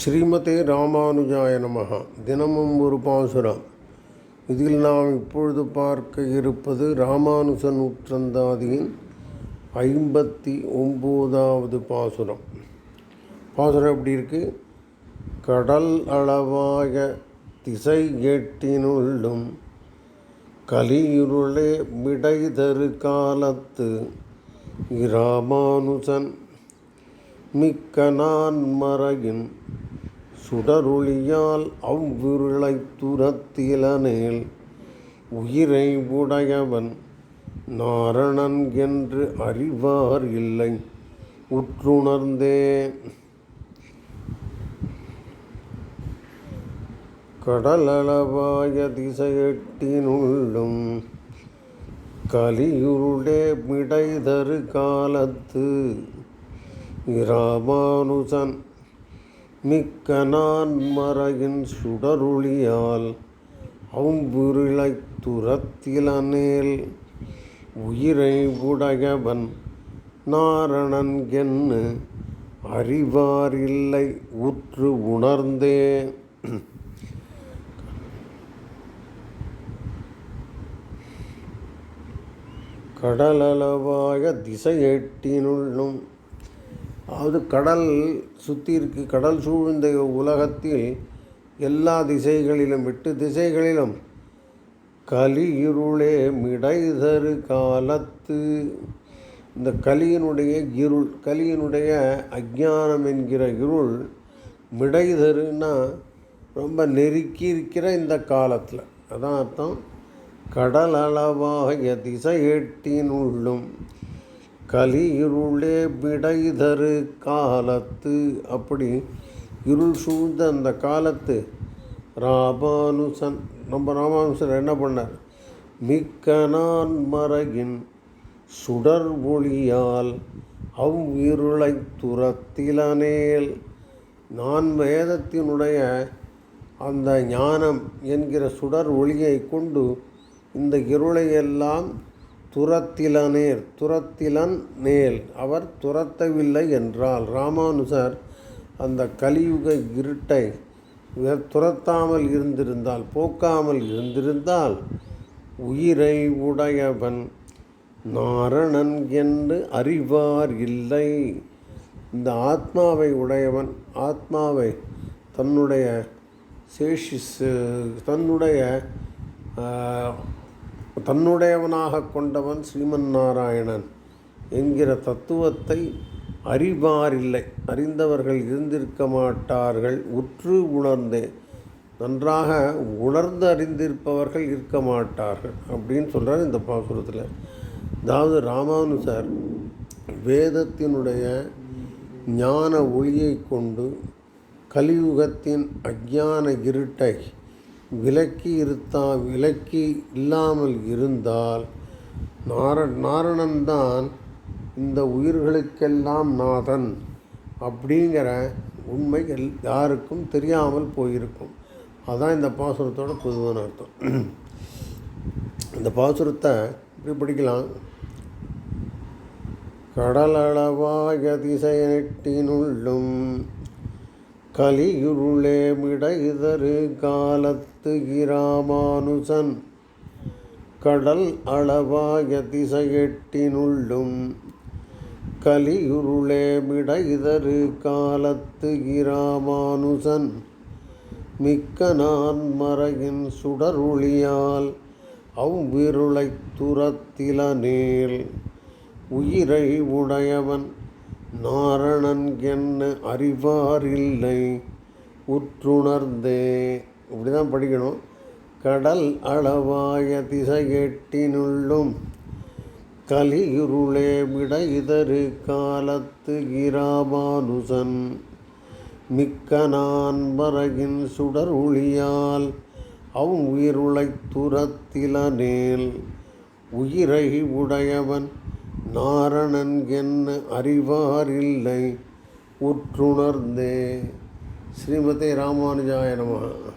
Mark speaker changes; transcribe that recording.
Speaker 1: ஸ்ரீமதே ராமானுஜாய நமகா தினமும் ஒரு பாசுரம். இதில் நாம் இப்பொழுது பார்க்க இருப்பது ராமானுஜ நூற்றந்தாதியின் ஐம்பத்தி ஒம்போதாவது பாசுரம். பாசுரம் எப்படி இருக்கு? கடல் அளவாய திசை எட்டினுள்ளும் கலியுருளே மிடைதரு காலத்து இராமானுசன் மிக்க நான் மறையின் சுடரொளியால் அவ்விருளைத் துரத்திலனேல் உயிரை உடையவன் நாரணன் என்று அறிவார் இல்லை. உற்றுணர்ந்தே கடலளவாய திசையெட்டினுள்ளும் கலியுருடே மிடைதரு காலத்து இராமானுசன் மிக்க நான் மறையின் சுடருளியால் அவ்விருளைத் துரத்திலனேல் உயிரை உடையவன் நாரணன் என்று அறிவாரில்லை உற்று உணர்ந்தே. கடலளவாய திசையெட்டினுள்ளும் அதாவது கடல் சுற்றி இருக்கு கடல் சூழ்ந்த உலகத்தில் எல்லா திசைகளிலும் எட்டு திசைகளிலும் கலி இருளே மிடைதரு காலத்து. இந்த கலியினுடைய இருள் கலியினுடைய அஜ்ஞானம் என்கிற இருள் மிடைதருன்னா ரொம்ப நெருக்கி இருக்கிற இந்த காலத்தில். அதான் அர்த்தம். கடல் அளவாய திசை எட்டின் உள்ளும் இருளே விடைதரு காலத்து அப்படி இருள் சூழ்ந்த அந்த காலத்து ராமானுசன் நம்ம ராமானுசன் என்ன பண்ணார்? மிக்க நான் மறையின் சுடர் ஒளியால் அவ்விருளை இருளை துரத்திலனேல் நான் வேதத்தினுடைய அந்த ஞானம் என்கிற சுடர் ஒளியை கொண்டு இந்த இருளையெல்லாம் துரத்திலனேர் துரத்திலன் நேல். அவர் துரத்தவில்லை என்றால் ராமானுஜர் அந்த கலியுக இருட்டை துரத்தாமல் இருந்திருந்தால் போக்காமல் இருந்திருந்தால் உயிரை உடையவன் நாரணன் என்று அறிவார் இல்லை. இந்த ஆத்மாவை உடையவன் ஆத்மாவை தன்னுடைய சேஷி தன்னுடைய தன்னுடையவனாக கொண்டவன் ஸ்ரீமன் நாராயணன் என்கிற தத்துவத்தை அறிவாரில்லை. அறிந்தவர்கள் இருந்திருக்க மாட்டார்கள். உற்று உணர்ந்தே நன்றாக உணர்ந்து அறிந்திருப்பவர்கள் இருக்க மாட்டார்கள் அப்படின்னு சொல்கிறார் இந்த பாசுரத்தில். அதாவது ராமானுசர் வேதத்தினுடைய ஞான ஒளியை கொண்டு கலியுகத்தின் அஜான இருட்டை விலக்கி இருத்தா விலக்கி இல்லாமல் இருந்தால் நார நாரணன் தான் இந்த உயிர்களுக்கெல்லாம் நாதன் அப்படிங்கிற உண்மை எல் யாருக்கும் தெரியாமல் போயிருக்கும். அதான் இந்த பாசுரத்தோட பொதுவான அர்த்தம். இந்த பாசுரத்தை இப்படி படிக்கலாம். கடலளவாய திசையட்டினுள்ளும் கலியுருளேமிட இதரு காலத்து இராமானுசன் கடல் அளவாய திசையெட்டினுள்ளும் கலியுருளேமிட இதரு காலத்து இராமானுசன் மிக்க நான் மறையின் சுடருளியால் அவ்விருளைத் துரத்திலனேல் உயிரை உடையவன் நாரணன் என்ன அறிவாரில்லை உற்றுணர்ந்தே. இப்படி தான் படிக்கணும். கடல் அளவாய திசையெட்டினுள்ளும் கலியுருளே விடைதரு காலத்து இராமானுசன் மிக்க நான் சுடர் ஒளியால் அவ் உயிருளைத் துரத்திலனேல் உயிரை உடையவன் நாரணன் என்ன அறிவாரில்லை உற்றுணர்ந்தே. ஸ்ரீமதி ராமானுஜாய நம.